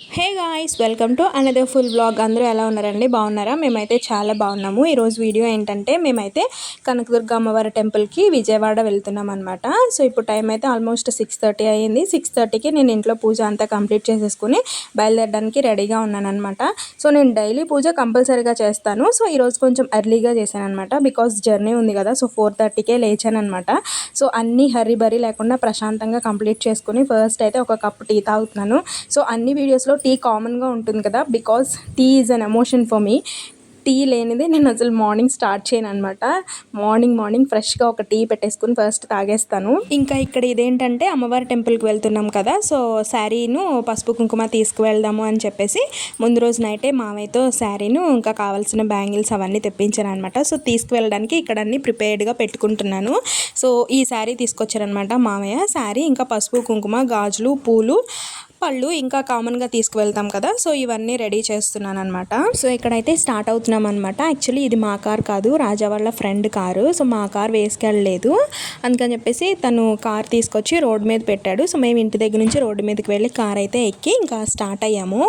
Hey guys welcome to another full blog అందరూ ఎలా ఉన్నారండి? బాగున్నారా? మేమైతే చాలా బాగున్నాము. ఈరోజు వీడియో ఏంటంటే మేమైతే కనకదుర్గ అమ్మవారి టెంపుల్కి విజయవాడ వెళ్తున్నాం అనమాట సో ఇప్పుడు టైం అయితే ఆల్మోస్ట్ సిక్స్ థర్టీ అయ్యింది. సిక్స్ థర్టీకి నేను ఇంట్లో పూజ అంతా కంప్లీట్ చేసేసుకుని బయలుదేరడానికి రెడీగా ఉన్నాను అనమాట సో నేను డైలీ పూజ కంపల్సరీగా చేస్తాను. సో ఈరోజు కొంచెం ఎర్లీగా చేశాను అనమాట బికాస్ జర్నీ ఉంది కదా సో ఫోర్ థర్టీకే లేచాను అనమాట సో అన్ని హరీ బరీ లేకుండా ప్రశాంతంగా కంప్లీట్ చేసుకుని ఫస్ట్ అయితే ఒక కప్ టీ తాగుతున్నాను. సో అన్ని వీడియోస్ లో టీ కామన్గా ఉంటుంది కదా because tea is an emotion for me tea లేనిది నేను అసలు మార్నింగ్ స్టార్ట్ చేయను అనమాట మార్నింగ్ మార్నింగ్ ఫ్రెష్గా ఒక టీ పెట్టేసుకుని ఫస్ట్ తాగేస్తాను. ఇంకా ఇక్కడ ఇదేంటంటే అమ్మవారి టెంపుల్కి వెళ్తున్నాం కదా సో శారీను పసుపు కుంకుమ తీసుకువెళ్దాము అని చెప్పేసి ముందు రోజు నైటే మావయ్యతో శారీను ఇంకా కావాల్సిన బ్యాంగిల్స్ అవన్నీ తెప్పించాను అనమాట సో తీసుకువెళ్ళడానికి ఇక్కడ అన్ని ప్రిపేర్డ్గా పెట్టుకుంటున్నాను. సో ఈ శారీ తీసుకొచ్చారనమాట మావయ్య. శారీ ఇంకా పసుపు కుంకుమ గాజులు పూలు పళ్ళు ఇంకా కామన్గా తీసుకువెళ్తాం కదా సో ఇవన్నీ రెడీ చేస్తున్నాను అనమాట సో ఇక్కడైతే స్టార్ట్ అవుతున్నాం అనమాట యాక్చువల్లీ ఇది మా కార్ కాదు రాజా వాళ్ళ ఫ్రెండ్ కారు. సో మా కార్ వేసుకెళ్ళలేదు. అందుకని చెప్పేసి తను కార్ తీసుకొచ్చి రోడ్ మీద పెట్టాడు. సో మేము ఇంటి దగ్గర నుంచి రోడ్డు మీదకి వెళ్ళి కార్ అయితే ఎక్కి ఇంకా స్టార్ట్ అయ్యాము.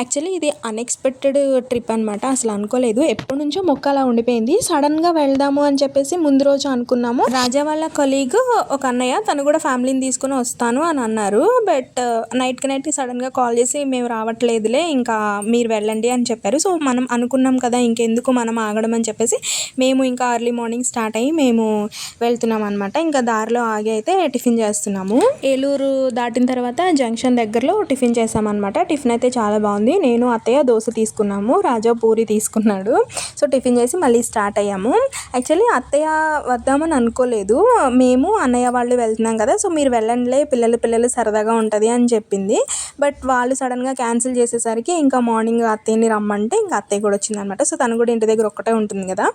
యాక్చువల్లీ ఇది అన్ఎక్స్పెక్టెడ్ ట్రిప్ అనమాట అసలు అనుకోలేదు. ఎప్పటి నుంచో మొక్క అలా ఉండిపోయింది. సడన్గా వెళ్దాము అని చెప్పేసి ముందు రోజు అనుకున్నాము. రాజా వాళ్ళ కొలీగ్ ఒక అన్నయ్య తను కూడా ఫ్యామిలీని తీసుకుని వస్తాను అని అన్నారు. బట్ uh, నైట్కి నైట్కి సడన్గా కాల్ చేసి మేము రావట్లేదులే ఇంకా మీరు వెళ్ళండి అని చెప్పారు. సో మనం అనుకున్నాం కదా ఇంకెందుకు మనం ఆగడం అని చెప్పేసి మేము ఇంకా అర్లీ మార్నింగ్ స్టార్ట్ అయ్యి మేము వెళ్తున్నాం అనమాట ఇంకా దారిలో ఆగి అయితే టిఫిన్ చేస్తున్నాము. ఏలూరు దాటిన తర్వాత జంక్షన్ దగ్గరలో టిఫిన్ చేసామన్నమాట. టిఫిన్ అయితే చాలా బాగుంది. నేను అత్తయ్య దోశ తీసుకున్నాము. రాజా పూరి తీసుకున్నాడు. సో టిఫిన్ చేసి మళ్ళీ స్టార్ట్ అయ్యాము. యాక్చువల్లీ అత్తయ్య వద్దామని అనుకోలేదు. మేము అన్నయ్య వాళ్ళు వెళ్తున్నాం కదా సో మీరు వెళ్ళండిలే పిల్లలు పిల్లలు సరదాగా ఉంటుంది అని చెప్పింది. బట్ వాళ్ళు సడన్గా క్యాన్సిల్ చేసేసరికి ఇంకా మార్నింగ్ అత్తయ్యని రమ్మంటే ఇంకా అత్తయ్య కూడా వచ్చిందనమాట సో తను కూడా ఇంటి దగ్గర ఒక్కటే ఉంటుంది కదా.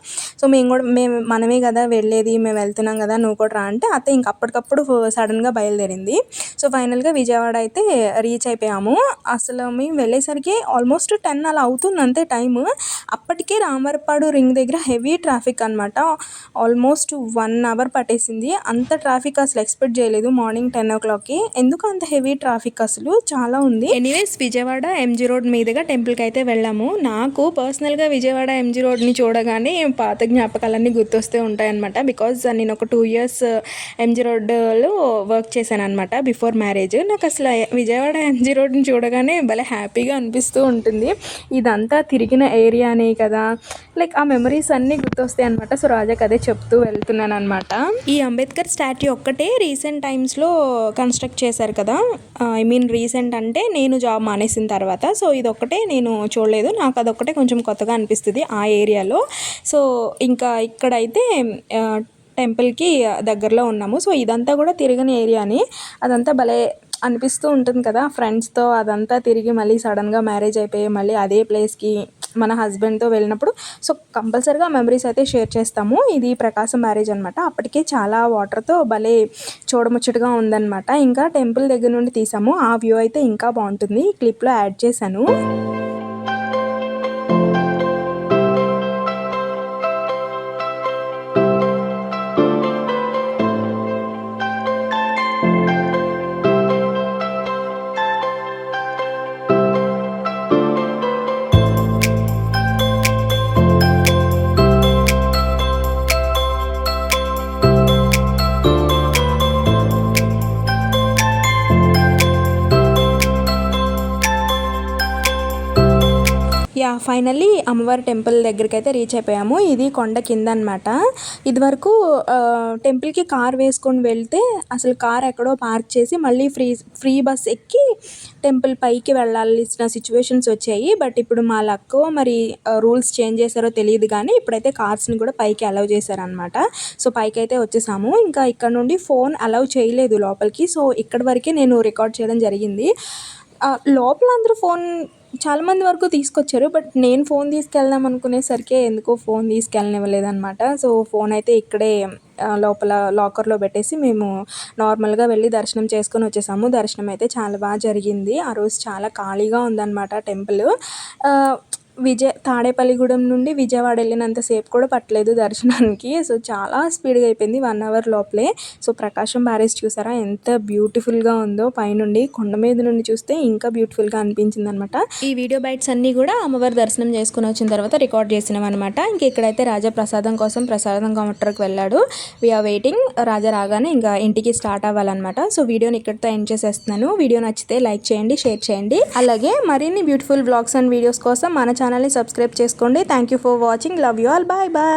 సో మేము కూడా మేము మనమే కదా వెళ్ళేది మేము వెళ్తున్నాం కదా నువ్వు కూడా రా అంటే అత్తయ్య ఇంక అప్పటికప్పుడు సడన్గా బయలుదేరింది. సో ఫైనల్గా విజయవాడ అయితే రీచ్ అయిపోయాము. అసలు మేము వెళ్ళేసరికి ఆల్మోస్ట్ టెన్ అలా అవుతుంది అంతే టైము. అప్పటికే రామరపాడు రింగ్ దగ్గర హెవీ ట్రాఫిక్ అనమాట ఆల్మోస్ట్ వన్ అవర్ పట్టేసింది. అంత ట్రాఫిక్ అసలు ఎక్స్పెక్ట్ చేయలేదు మార్నింగ్ టెన్ ఓ క్లాక్కి. ఎందుకు అంత హెవీ ట్రాఫిక్ అసలు? చాలా ఉంది. ఎనీవేస్ విజయవాడ ఎంజీ రోడ్ మీదుగా టెంపుల్కి అయితే వెళ్ళాము. నాకు పర్సనల్గా విజయవాడ ఎంజీ రోడ్ని చూడగానే పాత జ్ఞాపకాలన్నీ గుర్తొస్తూ ఉంటాయన్నమాట. బికాజ్ నేను ఒక టూ ఇయర్స్ ఎంజీ రోడ్లో వర్క్ చేశాను అనమాట బిఫోర్ మ్యారేజ్ నాకు అసలు విజయవాడ ఎంజీ రోడ్ని చూడగానే భలే హ్యాపీగా అనిపిస్తూ ఉంటుంది. ఇదంతా తిరిగిన ఏరియానే కదా. లైక్ ఆ మెమరీస్ అన్నీ గుర్తొస్తాయి అనమాట సో రాజాకి అదే చెప్తూ వెళ్తున్నాను అనమాట ఈ అంబేద్కర్ స్టాట్యూ ఒక్కటే రీసెంట్ టైమ్స్లో కన్స్ట్రక్ట్ చేశారు కదా. ఐ మీన్ రీసెంట్ అంటే నేను జాబ్ మానేసిన తర్వాత. సో ఇది ఒక్కటే నేను చూడలేదు. నాకు అదొక్కటే కొంచెం కొత్తగా అనిపిస్తుంది ఆ ఏరియాలో. సో ఇంకా ఇక్కడైతే టెంపుల్కి దగ్గరలో ఉన్నాము. సో ఇదంతా కూడా తిరగని ఏరియాని అదంతా భలే అనిపిస్తూ ఉంటుంది కదా. ఫ్రెండ్స్తో అదంతా తిరిగి మళ్ళీ సడన్గా మ్యారేజ్ అయిపోయి మళ్ళీ అదే ప్లేస్కి మన హస్బెండ్తో వెళ్ళినప్పుడు. సో కంపల్సరీగా మెమరీస్ అయితే షేర్ చేస్తాము. ఇది ప్రకాశం మ్యారేజ్ అనమాట అప్పటికే చాలా వాటర్తో భలే చూడముచ్చటగా ఉందన్నమాట. ఇంకా టెంపుల్ దగ్గర నుండి తీసాము. ఆ వ్యూ అయితే ఇంకా బాగుంటుంది. క్లిప్లో యాడ్ చేశాను. యా ఫైనల్లీ అమ్మవారి టెంపుల్ దగ్గరికి అయితే రీచ్ అయిపోయాము. ఇది కొండ కింద అనమాట ఇదివరకు టెంపుల్కి కార్ వేసుకొని వెళ్తే అసలు కార్ ఎక్కడో పార్క్ చేసి మళ్ళీ ఫ్రీ ఫ్రీ బస్ ఎక్కి టెంపుల్ పైకి వెళ్ళాల్సిన సిచ్యువేషన్స్ వచ్చాయి. బట్ ఇప్పుడు మా లక్కో మరి రూల్స్ చేంజ్ చేశారో తెలియదు కానీ ఇప్పుడైతే కార్స్ని కూడా పైకి అలౌ చేశారనమాట. సో పైకి అయితే వచ్చేసాము. ఇంకా ఇక్కడ నుండి ఫోన్ అలౌ చేయలేదు లోపలికి. సో ఇక్కడ వరకే నేను రికార్డ్ చేయడం జరిగింది. లోపల అందరూ ఫోన్ చాలామంది వరకు తీసుకొచ్చారు బట్ నేను ఫోన్ తీసుకెళ్దాం అనుకునేసరికి ఎందుకో ఫోన్ తీసుకెళ్ళనివ్వలేదు అనమాట సో ఫోన్ అయితే ఇక్కడే లోపల లాకర్లో పెట్టేసి మేము నార్మల్గా వెళ్ళి దర్శనం చేసుకొని వచ్చేసాము. దర్శనం అయితే చాలా బాగా జరిగింది. ఆ రోజు చాలా ఖాళీగా ఉందన్నమాట టెంపుల్. విజయ తాడేపల్లిగూడెం నుండి విజయవాడ వెళ్ళినంతసేపు కూడా పట్టలేదు దర్శనానికి. సో చాలా స్పీడ్గా అయిపోయింది వన్ అవర్ లోపలే. సో ప్రకాశం బ్యారేజ్ చూసారా? ఎంత బ్యూటిఫుల్గా ఉందో. పైనుండి కొండ మీద నుండి చూస్తే ఇంకా బ్యూటిఫుల్గా అనిపించింది అనమాట ఈ వీడియో బైట్స్ అన్నీ కూడా అమ్మవారి దర్శనం చేసుకుని వచ్చిన తర్వాత రికార్డ్ చేసినవన్నమాట ఇంకా ఇంక ఇక్కడైతే రాజా ప్రసాదం కోసం ప్రసాదం కౌంటర్కి వెళ్ళాడు. వీఆర్ వెయిటింగ్ రాజా రాగానే ఇంకా ఇంటికి స్టార్ట్ అవ్వాలన్నమాట. సో వీడియోని ఇక్కడితో ఎండ్ చేసేస్తున్నాను. వీడియో నచ్చితే లైక్ చేయండి షేర్ చేయండి. అలాగే మరిన్ని బ్యూటిఫుల్ బ్లాగ్స్ అండ్ వీడియోస్ కోసం మన ఛానల్ని సబ్స్క్రైబ్ చేసుకోండి. Thank you for watching love you all bye bye